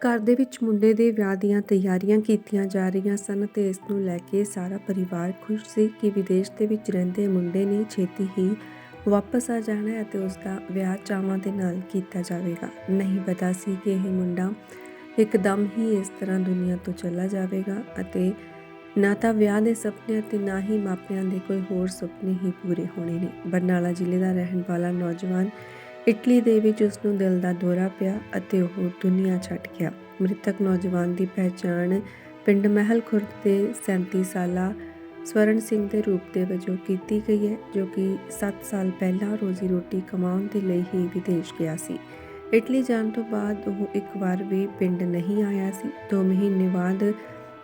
ਘਰ ਦੇ ਵਿੱਚ ਮੁੰਡੇ ਦੇ ਵਿਆਹ ਦੀਆਂ ਤਿਆਰੀਆਂ ਕੀਤੀਆਂ ਜਾ ਰਹੀਆਂ ਸਨ ਤੇ ਇਸ ਨੂੰ ਲੈ ਕੇ ਸਾਰਾ ਪਰਿਵਾਰ ਖੁਸ਼ ਸੀ ਕਿ ਵਿਦੇਸ਼ ਦੇ ਵਿੱਚ ਰਹਿੰਦੇ ਮੁੰਡੇ ਨੇ ਛੇਤੀ ਹੀ ਵਾਪਸ ਆ ਜਾਣਾ ਹੈ ਅਤੇ ਉਸ ਦਾ ਵਿਆਹ ਚਾਵਾਂ ਦੇ ਨਾਲ ਕੀਤਾ ਜਾਵੇਗਾ। ਨਹੀਂ ਪਤਾ ਸੀ ਕਿ ਇਹ ਮੁੰਡਾ ਇੱਕਦਮ ਹੀ ਇਸ ਤਰ੍ਹਾਂ ਦੁਨੀਆ ਤੋਂ ਚਲਾ ਜਾਵੇਗਾ ਅਤੇ ਨਾ ਤਾਂ ਵਿਆਹ ਦੇ ਸੁਪਨੇ ਅਤੇ ਨਾ ਹੀ ਮਾਪਿਆਂ ਦੇ ਕੋਈ ਹੋਰ ਸੁਪਨੇ ਹੀ ਪੂਰੇ ਹੋਣੇ ਨੇ। ਬਰਨਾਲਾ ਜ਼ਿਲ੍ਹੇ ਦਾ ਰਹਿਣ ਵਾਲਾ ਨੌਜਵਾਨ ਇਟਲੀ ਦੇ ਵਿੱਚ ਉਸ ਨੂੰ ਦਿਲ ਦਾ ਦੌਰਾ ਪਿਆ ਅਤੇ ਉਹ ਦੁਨੀਆ ਛੱਡ ਗਿਆ। ਮ੍ਰਿਤਕ ਨੌਜਵਾਨ ਦੀ ਪਹਿਚਾਣ ਪਿੰਡ ਮਹਿਲ ਖੁਰਦ ਦੇ 37 ਸਾਲਾ ਸਵਰਨ ਸਿੰਘ ਦੇ ਰੂਪ ਦੇ ਵਜੋਂ ਕੀਤੀ ਗਈ ਹੈ, ਜੋ ਕਿ 7 ਸਾਲ ਪਹਿਲਾਂ ਰੋਜ਼ੀ ਰੋਟੀ ਕਮਾਉਣ ਦੇ ਲਈ ਹੀ ਵਿਦੇਸ਼ ਗਿਆ ਸੀ। ਇਟਲੀ ਜਾਣ ਤੋਂ ਬਾਅਦ ਉਹ ਇੱਕ ਵਾਰ ਵੀ ਪਿੰਡ ਨਹੀਂ ਆਇਆ ਸੀ। 2 ਮਹੀਨੇ ਬਾਅਦ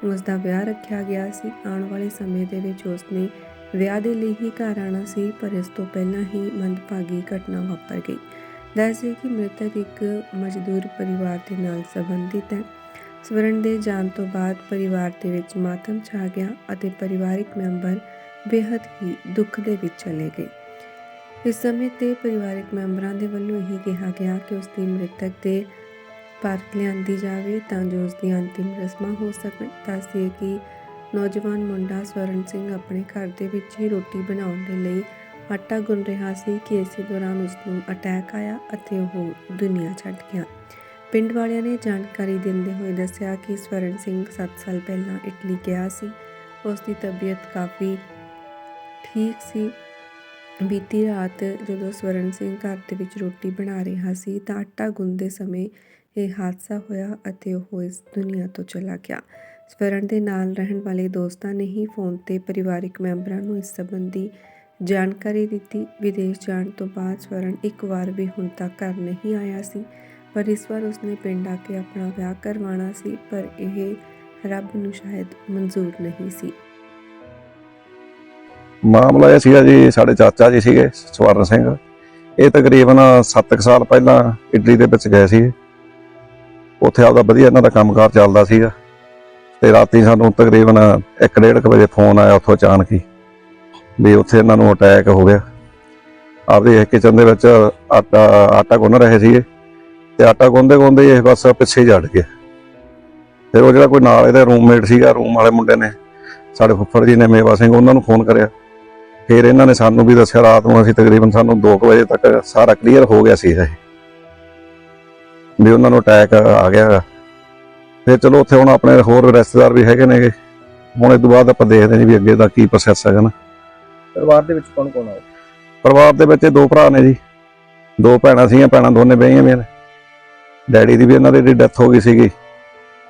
ਉਸ ਦਾ ਵਿਆਹ ਰੱਖਿਆ ਗਿਆ ਸੀ। ਆਉਣ ਵਾਲੇ ਸਮੇਂ ਦੇ ਵਿੱਚ ਉਸ ਨੇ ਵਿਆਹ ਦੇ ਲਈ ਹੀ ਘਰ ਆਣਾ ਸੀ, ਪਰ ਇਸ ਤੋਂ ਪਹਿਲਾਂ ਹੀ ਮੰਦਭਾਗੀ ਘਟਨਾ ਵਾਪਰ ਗਈ। ਦੱਸਦੇ ਕਿ ਮ੍ਰਿਤਕ ਇੱਕ ਮਜ਼ਦੂਰ ਪਰਿਵਾਰ ਦੇ ਨਾਲ ਸੰਬੰਧਿਤ ਹੈ। ਸਵਰਨ ਦੇ ਜਾਣ ਤੋਂ ਬਾਅਦ ਪਰਿਵਾਰ ਦੇ ਵਿੱਚ ਮਾਤਮ ਛਾ ਗਿਆ ਅਤੇ ਪਰਿਵਾਰਿਕ ਮੈਂਬਰ ਬੇहद ਹੀ ਦੁੱਖ ਦੇ ਵਿੱਚ ਚਲੇ ਗਏ। ਇਸ ਸਮੇਂ ਤੇ ਪਰਿਵਾਰਿਕ ਮੈਂਬਰਾਂ ਦੇ ਵੱਲੋਂ ਇਹ ਕਿਹਾ ਗਿਆ ਕਿ ਉਸ ਦੀ ਮ੍ਰਿਤਕ ਦੇ ਭਾਰਤ ਲਿਆਂਦੀ ਜਾਵੇ ਤਾਂ ਜੋ ਉਸ ਦੀਆਂ ਅੰਤਿਮ ਰਸਮਾਂ ਹੋ ਸਕਣ। ਦੱਸਦੇ ਕਿ ਨੌਜਵਾਨ ਮੁੰਡਾ ਸਵਰਨ ਸਿੰਘ ਆਪਣੇ ਘਰ ਦੇ ਵਿੱਚ ਹੀ ਰੋਟੀ ਬਣਾਉਣ ਦੇ ਲਈ ਆਟਾ ਗੁੰਨ ਰਿਹਾ ਸੀ ਕਿ ਇਸੇ ਦੌਰਾਨ ਉਸ ਨੂੰ ਅਟੈਕ ਆਇਆ ਅਤੇ ਉਹ ਦੁਨੀਆ ਛੱਡ ਗਿਆ। ਪਿੰਡ ਵਾਲਿਆਂ ਨੇ ਜਾਣਕਾਰੀ ਦਿੰਦੇ ਹੋਏ ਦੱਸਿਆ ਕਿ ਸਵਰਨ ਸਿੰਘ 7 ਸਾਲ ਪਹਿਲਾਂ ਇਟਲੀ ਗਿਆ ਸੀ। ਉਸ ਦੀ ਤਬੀਅਤ ਕਾਫੀ ਠੀਕ ਸੀ। ਬੀਤੀ ਰਾਤ ਜਦੋਂ ਸਵਰਨ ਸਿੰਘ ਘਰ ਦੇ ਵਿੱਚ ਰੋਟੀ ਬਣਾ ਰਿਹਾ ਸੀ ਤਾਂ ਆਟਾ ਗੁੰਨਦੇ ਸਮੇਂ ਇਹ ਹਾਦਸਾ ਹੋਇਆ ਅਤੇ ਉਹ ਇਸ ਦੁਨੀਆ ਤੋਂ ਚਲਾ ਗਿਆ। ਸਵਰਨ ਦੇ ਨਾਲ ਰਹਿਣ ਵਾਲੇ ਦੋਸਤਾਂ ਨੇ ਹੀ ਫੋਨ ਤੇ ਪਰਿਵਾਰਿਕ ਮੈਂਬਰਾਂ ਨੂੰ ਇਸ ਸੰਬੰਧੀ ਜਾਣਕਾਰੀ ਦਿੱਤੀ। ਵਿਦੇਸ਼ ਜਾਣ ਤੋਂ ਬਾਅਦ ਸਵਰਨ ਇੱਕ ਵਾਰ ਵੀ ਹੁਣ ਤੱਕ ਘਰ ਨਹੀਂ ਆਇਆ ਸੀ, ਪਰ ਇਸ ਵਾਰ ਉਸਨੇ ਪਿੰਡ ਆ ਕੇ ਆਪਣਾ ਵਿਆਹ ਕਰਵਾਉਣਾ ਸੀ, ਪਰ ਇਹ ਰੱਬ ਨੂੰ ਸ਼ਾਇਦ ਮਨਜ਼ੂਰ ਨਹੀਂ ਸੀ। ਮਾਮਲਾ ਇਹ ਸੀਗਾ ਜੀ, ਸਾਡੇ ਚਾਚਾ ਜੀ ਸੀਗੇ, ਸਵਰਨ ਸਿੰਘ। ਇਹ ਤਕਰੀਬਨ 7 ਸਾਲ ਪਹਿਲਾਂ ਇਟਲੀ ਦੇ ਵਿੱਚ ਗਏ ਸੀ ਉੱਥੇ ਆਪਦਾ ਵਧੀਆ ਇਹਨਾਂ ਦਾ ਕੰਮਕਾਰ ਚੱਲਦਾ ਸੀਗਾ। ਤੇ ਰਾਤੀ ਸਾਨੂੰ ਤਕਰੀਬਨ 1:30 ਵਜੇ ਫੋਨ ਆਇਆ ਉੱਥੋਂ ਅਚਾਨਕ ਹੀ ਵੀ ਉੱਥੇ ਇਹਨਾਂ ਨੂੰ ਅਟੈਕ ਹੋ ਗਿਆ। ਆਪਦੇ ਕਿਚਨ ਦੇ ਵਿੱਚ ਆਟਾ ਆਟਾ ਗੁੰਨ ਰਹੇ ਸੀਗੇ ਤੇ ਆਟਾ ਗੁੰਨਦੇ ਗੁੰਨਦੇ ਇਹ ਬਸ ਪਿੱਛੇ ਹੀ ਜੜ ਗਿਆ। ਫਿਰ ਉਹ ਜਿਹੜਾ ਕੋਈ ਨਾਲ ਇਹਦਾ ਰੂਮਮੇਟ ਸੀਗਾ ਰੂਮ ਵਾਲੇ ਮੁੰਡੇ ਨੇ, ਸਾਡੇ ਫੁੱਫੜ ਜੀ ਨੇ, ਮੇਵਾ ਸਿੰਘ, ਉਹਨਾਂ ਨੂੰ ਫੋਨ ਕਰਿਆ। ਫਿਰ ਇਹਨਾਂ ਨੇ ਸਾਨੂੰ ਵੀ ਦੱਸਿਆ, ਰਾਤ ਨੂੰ ਅਸੀਂ ਤਕਰੀਬਨ ਸਾਨੂੰ 2 ਵਜੇ ਤੱਕ ਸਾਰਾ ਕਲੀਅਰ ਹੋ ਗਿਆ ਸੀ ਇਹ। ਵੀ ਉਹਨਾਂ ਨੂੰ ਅਟੈਕ ਆ ਗਿਆ। ਫਿਰ ਚਲੋ ਉੱਥੇ ਹੁਣ ਆਪਣੇ ਹੋਰ ਰਿਸ਼ਤੇਦਾਰ ਵੀ ਹੈਗੇ ਨੇਗੇ। ਹੁਣ ਇਸ ਤੋਂ ਬਾਅਦ ਆਪਾਂ ਦੇਖਦੇ ਹਾਂ ਜੀ ਵੀ ਅੱਗੇ ਦਾ ਕੀ ਪ੍ਰੋਸੈਸ ਹੈਗਾ ਨਾ। ਪਰਿਵਾਰ ਦੇ ਵਿੱਚ ਕੌਣ ਕੌਣ ਹੈ ਪਰਿਵਾਰ ਦੇ ਵਿੱਚ ਇਹ ਦੋ ਭਰਾ ਨੇ ਜੀ। ਦੋ ਭੈਣਾਂ ਸੀਗੀਆਂ ਭੈਣਾਂ ਦੋਨੇ ਵਿਆਹੀਆਂ ਵੀ ਨੇ। ਡੈਡੀ ਦੀ ਵੀ ਇਹਨਾਂ ਦੀ ਡੈਥ ਹੋ ਗਈ ਸੀਗੀ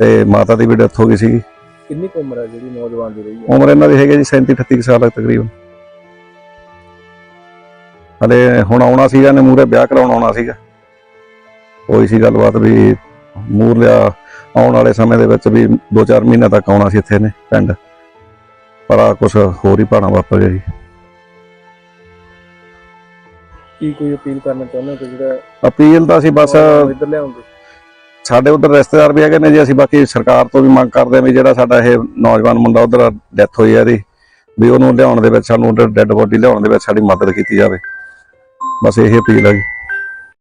ਤੇ ਮਾਤਾ ਦੀ ਵੀ ਡੈਥ ਹੋ ਗਈ ਸੀਗੀ। ਕਿੰਨੀ ਕੁ ਉਮਰ ਹੈ ਜਿਹੜੀ ਨੌਜਵਾਨ ਦੀ ਰਹੀ ਹੈ? ਉਮਰ ਇਹਨਾਂ ਦੀ ਹੈਗੀ ਜੀ 37 38 ਕੁ ਸਾਲ ਤੱਕ ਤਕਰੀਬਨ। ਹਲੇ ਹੁਣ ਆਉਣਾ ਸੀਗਾ ਨੇ ਮੂਰੇ ਵਿਆਹ ਕਰਾਉਣ ਆਉਣਾ ਸੀਗਾ। ਹੋਈ ਸੀ ਗੱਲਬਾਤ ਵੀ ਮੂਰ ਲਿਆ ਆਉਣ ਵਾਲੇ ਸਮੇਂ ਦੇ ਵਿੱਚ ਵੀ 2-4 ਮਹੀਨੇ ਤੱਕ ਆਉਣਾ ਸੀ ਇੱਥੇ ਨੇ ਪਿੰਡ। ਪਰ ਆ ਕੁਝ ਹੋਰ ਹੀ ਭਾਣਾ ਵਾਪਰ ਗਿਆ ਜੀ। ਕੀ ਕੋਈ ਅਪੀਲ ਕਰਨਾ ਚਾਹੁੰਦੇ ਹੋ ਕਿ ਜਿਹੜਾ ਅਪੀਲ ਤਾਂ ਅਸੀਂ ਬਸ ਇੱਧਰ ਲਿਆਉਂਦੇ? ਸਾਡੇ ਉਧਰ ਰਿਸ਼ਤੇਦਾਰ ਵੀ ਹੈਗੇ ਨੇ ਜੀ ਅਸੀਂ ਬਾਕੀ ਸਰਕਾਰ ਤੋਂ ਵੀ ਮੰਗ ਕਰਦੇ ਹਾਂ ਵੀ ਜਿਹੜਾ ਸਾਡਾ ਇਹ ਨੌਜਵਾਨ ਮੁੰਡਾ ਉਧਰ ਡੈਥ ਹੋਈ ਹੈ ਇਹਦੀ ਵੀ ਉਹਨੂੰ ਲਿਆਉਣ ਦੇ ਵਿੱਚ ਸਾਨੂੰ ਡੈੱਡ ਬੋਡੀ ਲਿਆਉਣ ਦੇ ਵਿੱਚ ਸਾਡੀ ਮਦਦ ਕੀਤੀ ਜਾਵੇ। ਬਸ ਇਹ ਅਪੀਲ ਹੈ ਜੀ।